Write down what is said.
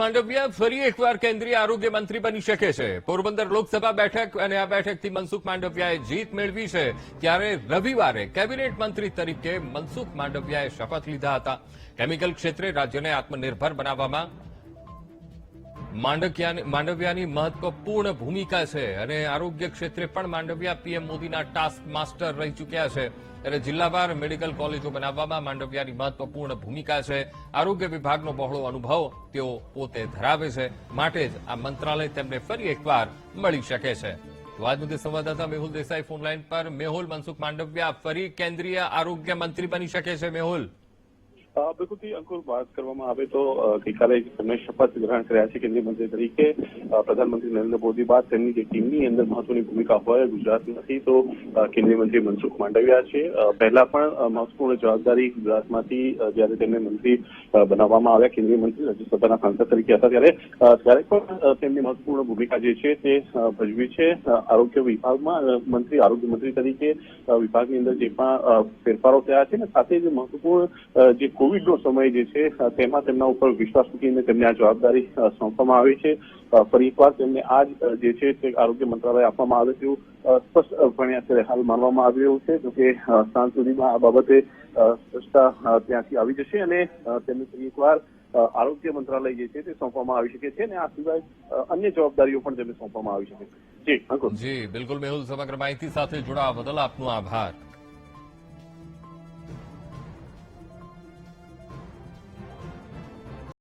માંડવિયા ફરી એકવાર કેન્દ્રીય આરોગ્ય મંત્રી બની શકે છે. પોરબંદર લોકસભા બેઠક અને આ બેઠકથી મનસુખ માંડવિયાએ જીત મેળવી છે. ત્યારે રવિવારે કેબિનેટ મંત્રી તરીકે મનસુખ માંડવિયાએ શપથ લીધા હતા. કેમિકલ ક્ષેત્રે રાજ્યને આત્મનિર્ભર બનાવવામાં માંડવિયાની મહત્વપૂર્ણ ભૂમિકા છે અને આરોગ્ય ક્ષેત્રે પણ માંડવિયા પીએમ મોદીના ટાસ્ક માસ્ટર રહી ચૂક્યા છે. ત્યારે જિલ્લાવાર મેડિકલ કોલેજો બનાવવામાં માંડવિયાની મહત્વપૂર્ણ ભૂમિકા છે. આરોગ્ય વિભાગનો બહોળો અનુભવ તેઓ પોતે ધરાવે છે. માટે જ આ મંત્રાલય તેમને ફરી એકવાર મળી શકે છે. તો આજ મુદ્દે સંવાદદાતા મેહુલ દેસાઈ ફોનલાઈન પર. મેહુલ, મનસુખ માંડવિયા ફરી કેન્દ્રીય આરોગ્ય મંત્રી બની શકે છે, મેહુલ? બિલકુલથી અંકુર, વાત કરવામાં આવે તો ગઈકાલે તેમણે શપથ ગ્રહણ કર્યા છે કેન્દ્રીય મંત્રી તરીકે પ્રધાનમંત્રી નરેન્દ્ર મોદી બાદ તેમની જે ટીમની અંદર મહત્વની ભૂમિકા હોય ગુજરાતમાંથી તો કેન્દ્રીય મંત્રી મનસુખ માંડવિયા છે. પહેલા પણ મહત્વપૂર્ણ જવાબદારી ગુજરાતમાંથી જ્યારે તેમને મંત્રી બનાવવામાં આવ્યા, કેન્દ્રીય મંત્રી રાજ્યસભાના સાંસદ તરીકે હતા, ત્યારે ત્યારે પણ તેમની મહત્વપૂર્ણ ભૂમિકા જે છે તે ભજવી છે. આરોગ્ય વિભાગમાં મંત્રી, આરોગ્ય મંત્રી તરીકે વિભાગની અંદર જે પણ ફેરફારો થયા છે ને સાથે જે મહત્વપૂર્ણ જે કોવિડનો સમય જે છે તેમાં તેમના ઉપર વિશ્વાસ મૂકીને તેમને આ જવાબદારી સોંપવામાં આવી છે. ફરી એકવાર તેમને આ જે છે તે આરોગ્ય મંત્રાલય આપવામાં આવે તેવું સ્પષ્ટપણે અત્યારે હાલ માનવામાં આવી રહ્યું છે, જોકે સાંજ સુધીમાં આ બાબતે સ્પષ્ટતા ત્યાંથી આવી જશે અને તેમને ફરી એકવાર આરોગ્ય મંત્રાલય જે છે તે સોંપવામાં આવી શકે છે અને આ સિવાય અન્ય જવાબદારીઓ પણ તેમને સોંપવામાં આવી શકે છે. જી જી, બિલકુલ મેહુલ, સમગ્ર માહિતી સાથે જોડાવા બદલ આપનો આભાર.